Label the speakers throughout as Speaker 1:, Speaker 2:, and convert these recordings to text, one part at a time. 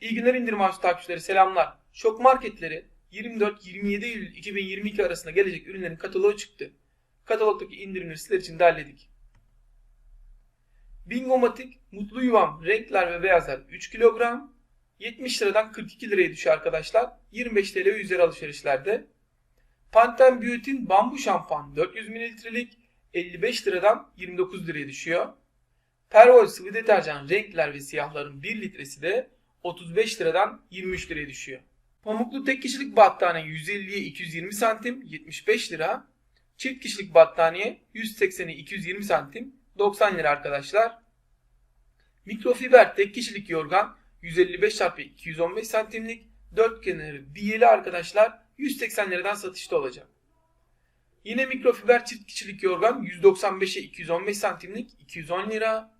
Speaker 1: İyi günler indirim ağaçlı takipçileri selamlar. Şok marketleri 24-27 Eylül 2022 arasında gelecek ürünlerin kataloğu çıktı. Katalogdaki indirimleri sizler için derledik. Bingomatik Mutlu Yuvam renkler ve beyazlar 3 kilogram 70 liradan 42 liraya düşüyor arkadaşlar. 25 TL ve üzeri alışverişlerde. Pantene Beauty'nin bambu şampuan 400 mililitrelik 55 liradan 29 liraya düşüyor. Pervol sıvı deterjan renkler ve siyahların 1 litresi de 35 liradan 23 liraya düşüyor. Pamuklu tek kişilik battaniye 150'ye 220 santim 75 lira. Çift kişilik battaniye 180'e 220 santim 90 lira arkadaşlar. Mikrofiber tek kişilik yorgan 155 çarpı 215 santimlik 4 kenarı biyeli arkadaşlar 180 liradan satışta olacak. Yine mikrofiber çift kişilik yorgan 195'e 215 santimlik 210 lira.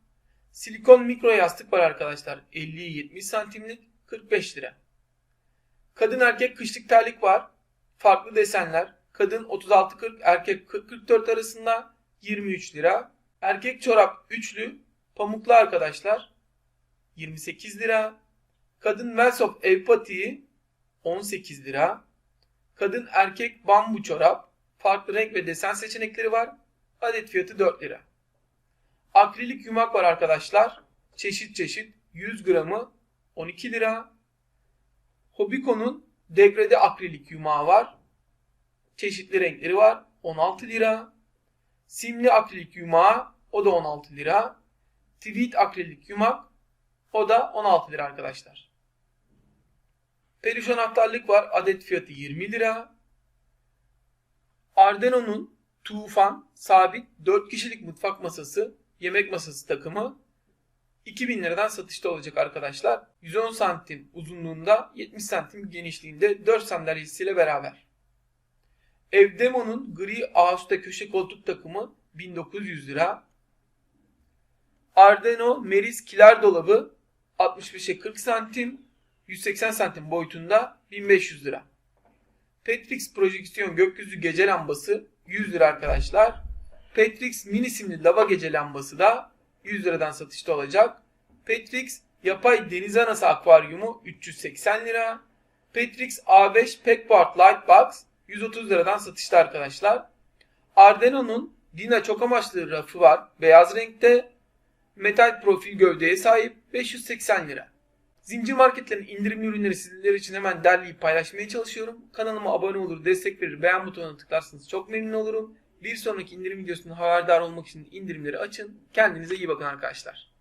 Speaker 1: Silikon mikro yastık var arkadaşlar 50'ye 70 santimlik 45 lira. Kadın erkek kışlık terlik var. Farklı desenler. Kadın 36-40 erkek 40-44 arasında 23 lira. Erkek çorap üçlü pamuklu arkadaşlar 28 lira. Kadın Wellsoft ev patiği 18 lira. Kadın erkek bambu çorap farklı renk ve desen seçenekleri var. Adet fiyatı 4 lira. Akrilik yumak var arkadaşlar. Çeşit çeşit 100 gramı 12 lira. Hobiko'nun degrade akrilik yumağı var. Çeşitli renkleri var. 16 lira. Simli akrilik yumağı o da 16 lira. Tweed akrilik yumak o da 16 lira arkadaşlar. Peluş anahtarlık var. Adet fiyatı 20 lira. Ardeno'nun Tufan sabit 4 kişilik mutfak masası, yemek masası takımı 2000 liradan satışta olacak arkadaşlar. 110 santim uzunluğunda 70 santim genişliğinde 4 sandalyesiyle beraber. Evdemo'nun gri ağustos köşe koltuk takımı 1900 lira. Ardeno Meris kiler dolabı 65'e 40 santim 180 santim boyutunda 1500 lira. Petrix projeksiyon gökyüzü gece lambası 100 lira arkadaşlar. Petrix mini simli lava gece lambası da 100 liradan satışta olacak. Petrix yapay deniz anası akvaryumu 380 lira. Petrix A5 Packport Lightbox 130 liradan satışta arkadaşlar. Ardeno'nun Dina çok amaçlı rafı var. Beyaz renkte. Metal profil gövdeye sahip 580 lira. Zincir marketlerin indirimli ürünleri sizler için hemen derleyip paylaşmaya çalışıyorum. Kanalıma abone olur, destek verir, beğen butonuna tıklarsanız çok memnun olurum. Bir sonraki indirim videosundan haberdar olmak için indirimleri açın. Kendinize iyi bakın arkadaşlar.